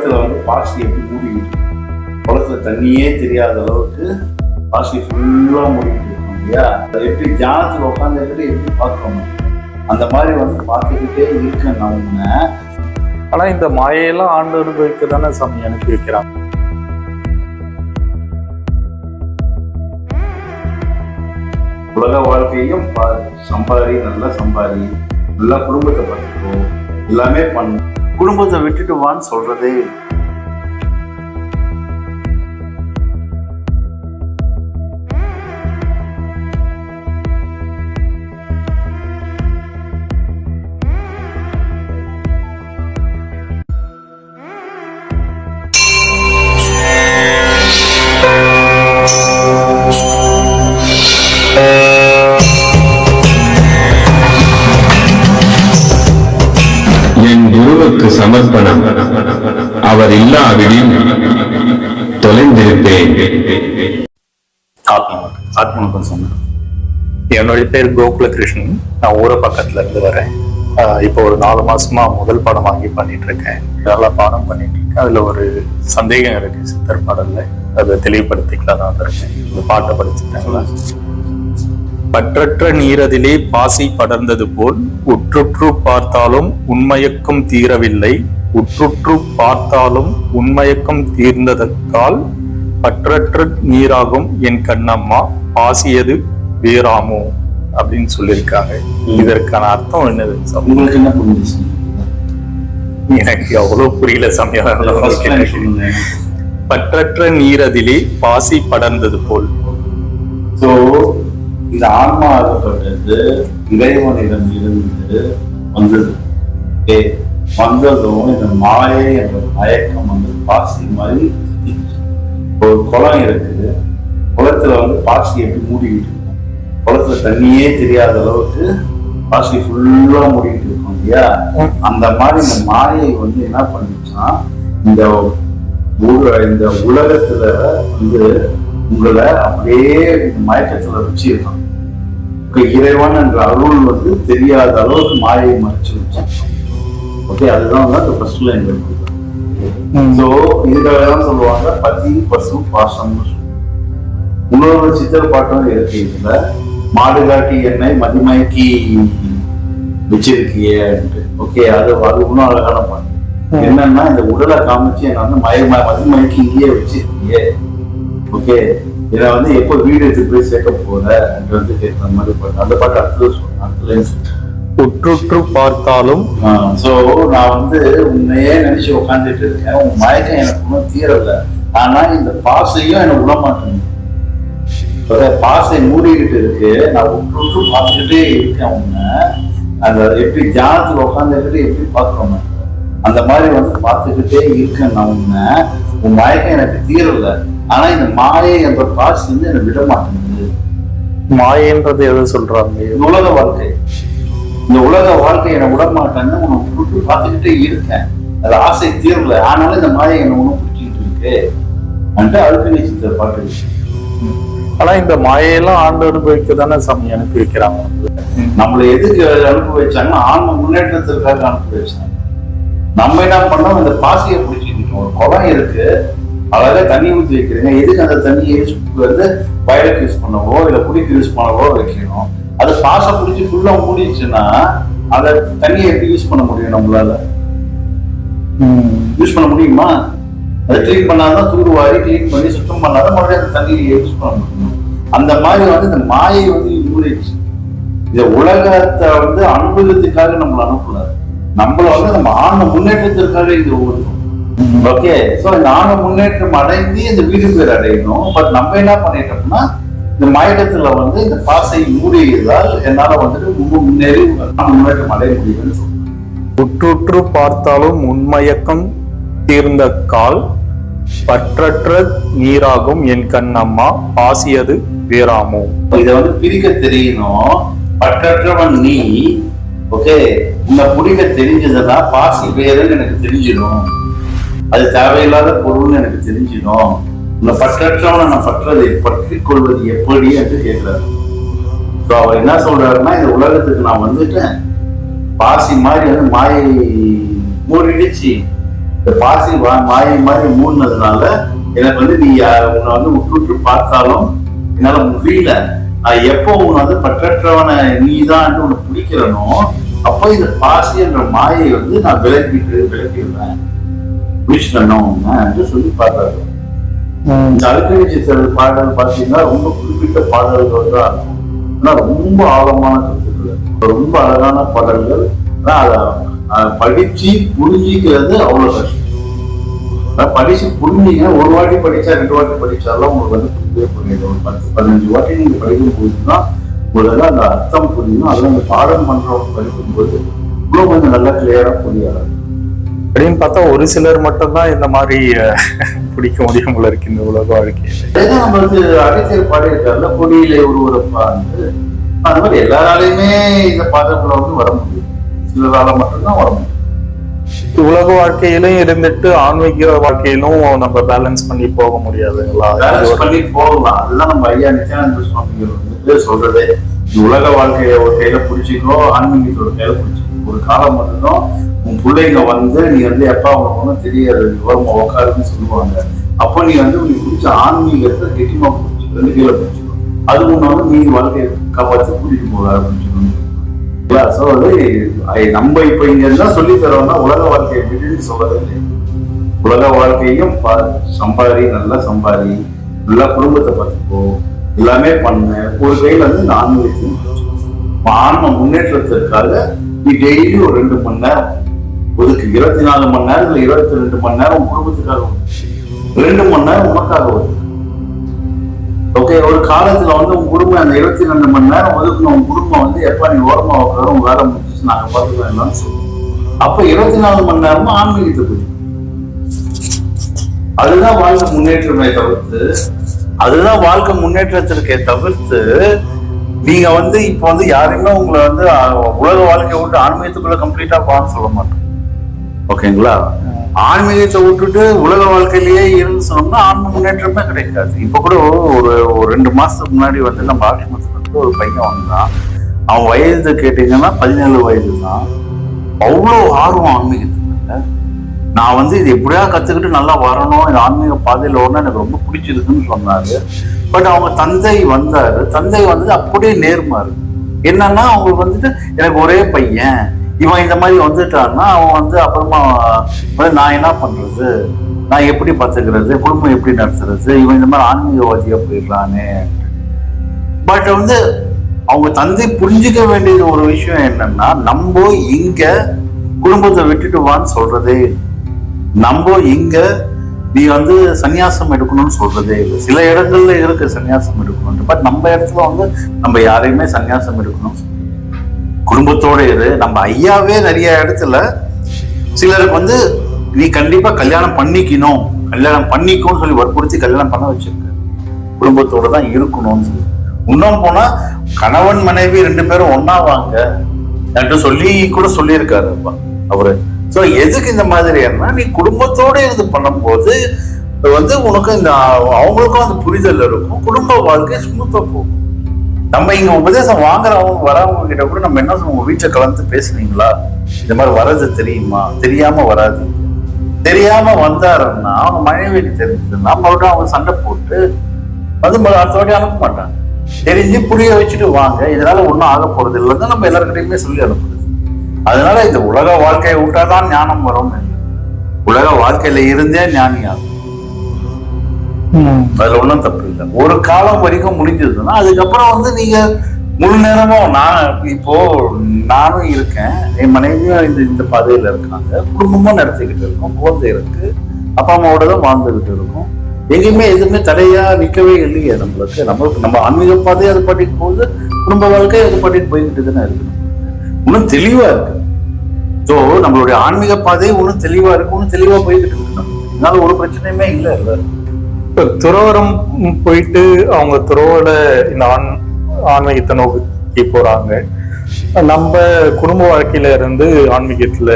குளத்துல வந்து பாசி எப்படி மூடிக்கிட்டு குளத்துல தண்ணியே தெரியாத அளவுக்கு பாசி ஃபுல்லா மூடிக்கிட்டு இருக்கும் இல்லையா? அதை எப்படி தியானத்துல உட்காந்துக்கிட்டு எப்படி பார்க்கணும்? அந்த மாதிரி வந்து பார்த்துக்கிட்டே இருக்கேன் நான் உன்னை ஆனா இந்த மாயையெல்லாம் ஆண்டு அனுபவிக்க தானே சாமி அனுப்பி வைக்கிறாங்க உலக வாழ்க்கையும் பாரு சம்பாரி நல்லா சம்பாரி நல்லா குடும்பத்தை பார்த்துக்கோ எல்லாமே பண்ணு. குடும்பத்தை விட்டுட்டு வான்னு சொல்கிறதே இல்லாவிடில் தொலைந்திருப்பேன். ஆத்மா சொன்னேன். என்னுடைய பேர் கோகுல கிருஷ்ணன் நான் ஊர பக்கத்துல இருந்து வரேன். இப்போ ஒரு நாலு மாசமா முதல் படம் வாங்கி பண்ணிட்டு இருக்கேன் நல்லா பாடம் பண்ணிட்டு இருக்கேன் அதுல ஒரு சந்தேகம் இருக்கு சித்தர் பாடல்ல. அதை தெளிவுபடுத்திக்கலாம் தான் இருக்கேன் இந்த பாட்டை படிச்சுட்டாங்களா பற்றற்ற நீரதிலே பாசி படர்ந்தது போல் உற்றுற்று பார்த்தாலும் உண்மயக்கம் தீரவில்லை. உற்றுற்று பார்த்தாலும் உண்மயக்கம் தீர்ந்ததற்கால் பற்றற்ற நீராகும் என் கண்ணம்மா பாசியது வீராமோ அப்படின்னு சொல்லியிருக்காங்க. இதற்கான அர்த்தம் என்னது? உங்களுக்கு என்ன புரிஞ்சுச்சு எனக்கு அவ்வளவு புரியல சமயம் பற்றற்ற நீரதிலே பாசி படர்ந்தது போல். ஸோ இந்த ஆன்மா ஆகப்பட்டது இறைவனிடம் இருந்து வந்தது வந்ததும் இந்த மாயை என்ற மயக்கம் வந்து பாசி மாதிரி ஒரு குளம் இருக்கு. குளத்துல வந்து பாசி எப்படி மூடிக்கிட்டு இருக்கும்? குளத்துல தண்ணியே தெரியாத அளவுக்கு பாசி ஃபுல்லா மூடிக்கிட்டு இருக்கும் இல்லையா? அந்த மாதிரி இந்த மாயை வந்து என்ன பண்ணுச்சுன்னா இந்த இந்த உலகத்துல வந்து உங்களை அப்படியே மயக்கத்துல வச்சிருக்கான் இறைவன் என்ற அருள் வந்து தெரியாத அளவுக்கு மாயை மறைச்சு வச்சிருக்கோம் ஓகே அதுதான் வந்து அந்த ஃபர்ஸ்ட் லைன் ஸோ இதுக்காக தான் சொல்லுவாங்க பதி பசு சொல்லுவாங்க. இன்னொரு சித்தர் பாட்டும் இருக்கு இதுல. மாடு காட்டி எண்ணெய் மதிமயக்கி வச்சிருக்கியே ஓகே அது அது இன்னும் அழகான பாட்டு. என்னன்னா இந்த உடலை காமிச்சு என்ன வந்து மய ம- மதிமயக்கி இங்கேயே வச்சிருக்கியே. ஓகே இதை வந்து எப்போ வீடு எடுத்து போய் சேர்க்க போற? வந்து கேட்குற மாதிரி பாட்டு. அந்த பாட்டு அடுத்தது சொல்றேன் அடுத்த லைன் சொல்றேன். உற்றுற்று பார்த்தாலும் ஸோ நான் வந்து உன்னையே நினைச்சு உட்காந்துட்டு இருக்கேன். உன் மயக்கம் எனக்கு ஒன்றும் தீரல. ஆனா இந்த பாசையும் எனக்கு விட மாட்டேங்குது பாசை மூடிக்கிட்டு இருக்கு. நான் விட்டு பார்த்துக்கிட்டே இருக்கேன் உன்னை. அந்த எப்படி தியானத்துல உட்காந்துக்கிட்டு எப்படி பார்க்கணும்? அந்த மாதிரி வந்து பார்த்துக்கிட்டே இருக்கேன் நான் உன்னை. உன் மயக்கம் எனக்கு தீரல. ஆனா இந்த மாயை என்ற பாசி வந்து எனக்கு விட மாட்டேங்குது மாயன்றது எதை சொல்றாங்க? உலக வாழ்க்கை. இந்த உலக வாழ்க்கை என்னை விட மாட்டேன்னு உன்னை விட்டு பார்த்துக்கிட்டே இருக்கேன். அது ஆசை தீரல. ஆனாலும் இந்த மாயை என்னை ஒன்றும் பிடிச்சிக்கிட்டு இருக்கு. வந்துட்டு அழுக்கு நீச்சத்தை பாட்டு ஆனா இந்த மாயையெல்லாம் ஆண்டு அனுபவிக்க தானே சாமி அனுப்பி வைக்கிறாங்க நம்மளை எதுக்கு அனுப்பி வச்சாங்கன்னா ஆன்ம முன்னேற்றத்திற்காக அனுப்பி வச்சாங்க நம்ம என்ன பண்ணோம்? இந்த பாசியை பிடிச்சிக்கிட்டோம் ஒரு குளம் இருக்கு. அழகா தண்ணி ஊற்றி வைக்கிறீங்க. எதுக்கு அந்த தண்ணியை யூஸ் வந்து வயலுக்கு யூஸ் பண்ணவோ இல்லை குடிக்கு யூஸ் பண்ணவோ வைக்கணும். அது பாசை பிடிச்சி ஃபுல்லா மூடிடுச்சுன்னா அந்த தண்ணியை எப்படி யூஸ் பண்ண முடியும் நம்மளால? யூஸ் பண்ண முடியுமா? அதை க்ளீன் பண்ணாதான் தூர்வாரி க்ளீன் பண்ணி சுத்தம் பண்ணாதான் மறுபடியும் அந்த தண்ணியை யூஸ் பண்ண முடியும். அந்த மாதிரி வந்து இந்த மாயை வந்து மூடிடுச்சு. இந்த உலகத்தை வந்து அனுபவத்துக்காக நம்மள அனுப்பல நம்மள வந்து நம்ம ஆன்ம முன்னேற்றத்திற்காக இது ஒவ்வொன்றும் ஓகே சோ இந்த ஆன்ம முன்னேற்றம் அடைந்து இந்த வீடு பேர் அடையணும். பட் நம்ம என்ன பண்ணிட்டோம்னா இந்த மயக்கத்துல வந்து இந்த பாசை மூடியதால் என்னால வந்துட்டு முன்னேறி முன்னேற்றம் அடைய முடியும்னு உற்றுற்று பார்த்தாலும் உண்மயக்கம் தீர்ந்த கால் பற்றற்ற நீராகும் என் கண்ணம்மா பாசியது வீராமோ இதை வந்து பிரிக்க தெரியணும். பற்றற்றவன் நீ ஓகே உன்னை பிடிக்க தெரிஞ்சதுன்னா பாசி வேறுன்னு எனக்கு தெரிஞ்சிடும். அது தேவையில்லாத பொருள்னு எனக்கு தெரிஞ்சிடும். இந்த பற்றற்றவனை நான் பற்றதை பற்றி கொள்வது எப்படி என்று கேட்கிறார். ஸோ அவர் என்ன சொல்றாருன்னா இந்த உலகத்துக்கு நான் வந்துட்டேன். பாசி மாதிரி வந்து மாயை மூடிடுச்சு. இந்த பாசி மாயை மாதிரி மூடினதுனால எனக்கு வந்து நீ உன்னை வந்து உற்று விட்டு பார்த்தாலும் என்னால முடியல. நான் எப்போ உன்னை வந்து பற்றற்றவனை நீதான் உன்னை பிடிக்கிறனோ அப்போ இந்த பாசி என்ற மாயை வந்து நான் விலக்கிட்டு விலக்கிடுவேன் பிடிச்சிடணும் என்று சொல்லி பார்த்தாரு அழுக்கணி சித்தர் பாடல் பார்த்தீங்கன்னா ரொம்ப குறிப்பிட்ட பாடல்கள் தான் இருக்கும். ஆனா ரொம்ப ஆழமான கருத்துக்கள். ரொம்ப அழகான பாடல்கள். ஆனா அதை படிச்சு புரிஞ்சிக்கிறது அவ்வளவு கஷ்டம். படிச்சு புரிஞ்சீங்க ஒரு வாட்டி படிச்சா ரெண்டு வாட்டி படிச்சாலும் உங்களுக்கு வந்து புரியவே புரியுது. ஒரு பத்து பதினஞ்சு வாட்டி நீங்க படிக்கும் போதுதான் உங்களுக்கு அந்த அர்த்தம் புரியும். அதுவும் அந்த பாடம் பண்றவங்க படிக்கும்போது இன்னும் கொஞ்சம் நல்லா கிளியரா புரியாது. அப்படின்னு பார்த்தா ஒரு சிலர் மட்டும்தான் இந்த மாதிரி அஹ், பிடிக்க முடியும் போல இருக்கு இந்த உலக வாழ்க்கையில. நம்மளுக்கு அடித்தர் பாடியிருக்காருல கொடியிலே ஒருவரப்பா வந்து அந்த மாதிரி எல்லாராலையுமே இந்த பாடல்களை வந்து வர முடியும். சிலரால மட்டும்தான் வர முடியும். உலக வாழ்க்கையிலும் இருந்துட்டு ஆன்மீக வாழ்க்கையிலும் நம்ம பேலன்ஸ் பண்ணி போக முடியாதுங்களா பேலன்ஸ் பண்ணி போகலாம். அதுதான் நம்ம ஐயா நித்யானந்த சுவாமிகள் வந்துட்டு சொல்றதே. உலக வாழ்க்கையை ஒரு கையில பிடிச்சிக்கோ ஆன்மீகத்தோட கையில பிடிச்சிக்கோ. ஒரு காலம் மட்டும்தான் உன் பிள்ளைங்க வந்து நீ வந்து எப்பா உனக்கு ஒன்றும் தெரியாது ஓரமா உட்காருன்னு சொல்லுவாங்க. அப்போ நீ வந்து நீ பிடிச்ச ஆன்மீகத்தை கெட்டிமா பிடிச்சி கீழே கையில அது ஒன்று வந்து நீ வாழ்க்கையை காப்பாற்றி கூட்டிட்டு போக ஆரம்பிச்சிக்கணும் ஸோ அது நம்ம இப்ப இங்க என்ன சொல்லி தரோம்னா உலக வாழ்க்கையை விட்டுன்னு சொல்றது இல்லை உலக வாழ்க்கையும் பா- நல்லா சம்பாதி நல்லா குடும்பத்தை பார்த்துக்கோ எல்லாமே பண்ண. ஒரு கையில வந்து இந்த ஆன்மீகத்தையும் ஆன்ம முன்னேற்றத்திற்காக நீ டெய்லி ஒரு ரெண்டு மணி நேரம் ஒதுக்கு இருபத்தி நாலு மணி நேரம் இல்ல இருபத்தி ரெண்டு மணி நேரம் உன் குடும்பத்துக்காக ரெண்டு மணி நேரம் உனக்காக ஒதுக்கு. ஓகே ஒரு காலத்துல வந்து உன் குடும்பம் அந்த இருபத்தி ரெண்டு மணி நேரம் ஒதுக்குன உன் குடும்பம் வந்து எப்ப நீ ஓரமா உட்காரும் உங்க வேலை முடிச்சு நாங்க பாத்துக்கலாம் சொல்லுவோம். அப்ப இருபத்தி நாலு மணி நேரமும் ஆன்மீகத்தை பத்தி. அதுதான் வாழ்க்கை முன்னேற்றமே தவிர்த்து அதுதான் வாழ்க்கை முன்னேற்றத்திற்கே தவிர்த்து நீங்க வந்து இப்ப வந்து யாரையுமே உங்களை வந்து உலக வாழ்க்கையை விட்டு ஆன்மீகத்துக்குள்ள கம்ப்ளீட்டா போகணும்னு சொல்ல மாட்டோம். ஓகேங்களா? ஆன்மீகத்தை விட்டுட்டு உலக வாழ்க்கையிலேயே இருந்து சொன்னோம்னா ஆன்ம முன்னேற்றமே கிடைக்காது. இப்போ கூட ஒரு ஒரு ரெண்டு மாசத்துக்கு முன்னாடி வந்து நம்ம ஆசிரமத்துக்கு வந்து ஒரு பையன் வந்தான். அவன் வயது கேட்டீங்கன்னா பதினேழு வயது தான் அவ்வளோ ஆர்வம் ஆன்மீகத்துக்கு. நான் வந்து இது எப்படியா கத்துக்கிட்டு நல்லா வரணும் இந்த ஆன்மீக பாதையில் ஓடணும் எனக்கு ரொம்ப பிடிச்சிருக்குன்னு சொன்னாரு. பட் அவங்க தந்தை வந்தாரு. தந்தை வந்து அப்படியே நேர்மாறு. என்னன்னா அவங்களுக்கு வந்துட்டு எனக்கு ஒரே பையன். இவன் இந்த மாதிரி வந்துட்டான்னா அவன் வந்து அப்புறமா நான் என்ன பண்றது? நான் எப்படி பார்த்துக்கிறது குடும்பம் எப்படி நடத்துறது? இவன் இந்த மாதிரி ஆன்மீகவாதியா போயிடுறானே பட் வந்து அவங்க தந்தை புரிஞ்சுக்க வேண்டியது ஒரு விஷயம் என்னன்னா நம்ம இங்க குடும்பத்தை விட்டுட்டு வான்னு சொல்றதே நம்ம இங்க நீ வந்து சன்னியாசம் எடுக்கணும்னு சொல்றதே இல்லை. சில இடங்கள்ல இருக்கு சன்னியாசம் எடுக்கணும் பட் நம்ம இடத்துல வந்து நம்ம யாரையுமே சன்னியாசம் எடுக்கணும் குடும்பத்தோட இரு. நம்ம ஐயாவே நிறைய இடத்துல சிலருக்கு வந்து நீ கண்டிப்பா கல்யாணம் பண்ணிக்கணும். கல்யாணம் பண்ணிக்கணும்னு சொல்லி வற்புறுத்தி கல்யாணம் பண்ண வச்சிருக்க. குடும்பத்தோட தான் இருக்கணும்னு சொல்லி. இன்னும் போனா கணவன் மனைவி ரெண்டு பேரும் ஒண்ணா வாங்க. என்கிட்ட சொல்லி கூட சொல்லியிருக்காரு அப்பா அவரு. ஸோ எதுக்கு இந்த மாதிரி நீ குடும்பத்தோட இருந்து பண்ணும்போது வந்து உனக்கு இந்த அவங்களுக்கும் அந்த புரிதல் இருக்கும். குடும்ப வாழ்க்கை ஸ்மூத்தா போகும். நம்ம இங்க உபதேசம் வாங்குறவங்க வரவங்க கிட்ட கூட நம்ம என்ன சொல்லுவோம்? உங்க வீட்டுல கலந்து பேசுனீங்களா இந்த மாதிரி வர்றது தெரியுமா? தெரியாம வராது. தெரியாம வந்தாருன்னா அவங்க மனைவிக்கு தெரிஞ்சதுன்னா மறுபடியும் அவங்க சண்டை போட்டு வந்து மறு- அடுத்த அனுப்ப மாட்டாங்க. தெரிஞ்சு புரிய வச்சுட்டு வாங்க. இதனால ஒன்றும் ஆக போறது இல்லைன்னு நம்ம எல்லாருக்கிட்டையுமே சொல்லி அனுப்புறது. அதனால இந்த உலக வாழ்க்கையை விட்டாதான் ஞானம் வரும் உலக வாழ்க்கையில இருந்தே ஞானியாகும். அதுல ஒன்றும் தப்பு இல்லை. ஒரு காலம் வரைக்கும் முடிஞ்சதுன்னா அதுக்கப்புறம் வந்து நீங்க முழு நேரமும் நான் இப்போ நானும் இருக்கேன். என் மனைவியும் இந்த இந்த பாதையில இருக்காங்க. குடும்பமும் நடத்திக்கிட்டு இருக்கோம். குழந்தை இருக்கு. அப்பா அம்மாவோட தான் வாழ்ந்துகிட்டு இருக்கோம். எங்கேயுமே எதுவுமே தடையா நிற்கவே இல்லையே நம்மளுக்கு. நம்மளுக்கு நம்ம ஆன்மீக பாதையை அது பாட்டிட்டு போகுது. குடும்ப வாழ்க்கை அது பாட்டிட்டு போய்கிட்டு தானே இருக்கு. இன்னும் தெளிவா இருக்கு. ஸோ நம்மளுடைய ஆன்மீக பாதை ஒன்றும் தெளிவா இருக்கு. ஒன்றும் தெளிவா போய்கிட்டு இருக்கு. நமக்கு. இதனால ஒரு பிரச்சனையுமே இல்லை எல்லாருக்கும் இப்போ துறவரம் போயிட்டு அவங்க துறவோட இந்த ஆண் ஆன்மீகத்தை நோக்கி போறாங்க. நம்ம குடும்ப வாழ்க்கையில இருந்து ஆன்மீகத்துல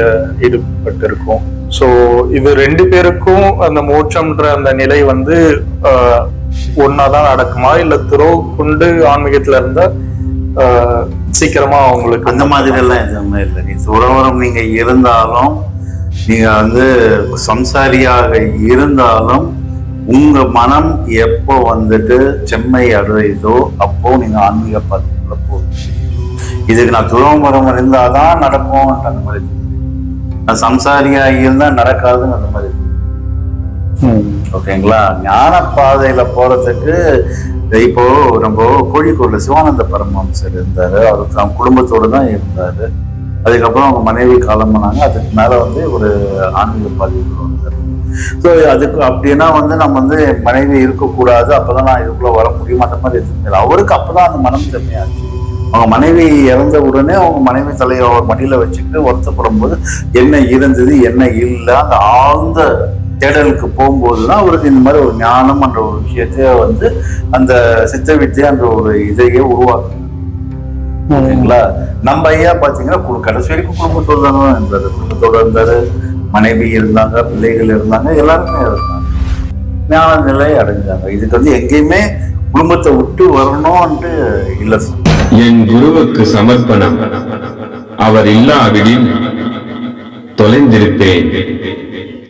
ஈடுபட்டு இருக்கோம் ஸோ இது ரெண்டு பேருக்கும் அந்த மோட்சம்ன்ற அந்த நிலை வந்து ஆஹ், தான் நடக்குமா? இல்ல துறவு கொண்டு ஆன்மீகத்துல இருந்தா சீக்கிரமா அவங்களுக்கு அந்த மாதிரி எல்லாம் எதுவுமே இல்லை. நீ துறவரம் நீங்க இருந்தாலும் நீங்க வந்து சம்சாரியாக இருந்தாலும் உங்க மனம் எப்போ வந்துட்டு செம்மை அடையுதோ அப்போ நீங்க ஆன்மீக பதத்துல போகுது இதுக்கு நான் துறவமரம் இருந்தாதான் நடக்கும் அந்த மாதிரி நான் சம்சாரியா இருந்தா நடக்காதுன்னு அந்த மாதிரி ஓகேங்களா ஞான பாதையில போறதுக்கு இப்போ நம்ம கோழிக்கோடுல சிவானந்த பரமஹம்சர் இருந்தாரு. அவர் தம் குடும்பத்தோட தான் இருந்தாரு. அதுக்கப்புறம் அவங்க மனைவி காலமானாங்க. அதுக்கு மேல வந்து ஒரு ஆன்மீக பதிவு வந்தார். ஸோ அதுக்கு அப்படின்னா வந்து நம்ம வந்து மனைவி இருக்கக்கூடாது. அப்பதான் நான் இதுக்குள்ள வர முடியும். அந்த மாதிரி எதுவுமே அவருக்கு அப்பதான் அந்த மனம் செம்மையாச்சு. அவங்க மனைவி இறந்த உடனே அவங்க மனைவி தலையை அவர் மடியில வச்சுக்கிட்டு வருத்தப்படும் போது என்ன இருந்தது? என்ன இல்லை? அந்த ஆழ்ந்த தேடலுக்கு போகும்போது தான் அவருக்கு இந்த மாதிரி ஒரு ஞானம் என்ற ஒரு விஷயத்தைய வந்து அந்த சித்த வித்யான்ற ஒரு இதையே உருவாக்குங்க ஓகேங்களா நம்ம ஐயா பாத்தீங்கன்னா கு- கடைசி வரைக்கும் குடும்பத்தோட தான் இருந்தாரு. குடும்பத்தோட இருந்தாரு. மனைவி இருந்தாங்க பிள்ளைகள் இருந்தாங்க எல்லாருமே இருந்தாங்க. ஞான நிலை அடைஞ்சாங்க. இதுக்கு வந்து எங்கேயுமே குடும்பத்தை விட்டு வரணும்ன்ட்டு இல்லை என் குருவுக்கு சமர்ப்பணம். அவர் இல்லாவிடில் தொலைந்திருப்பேன்.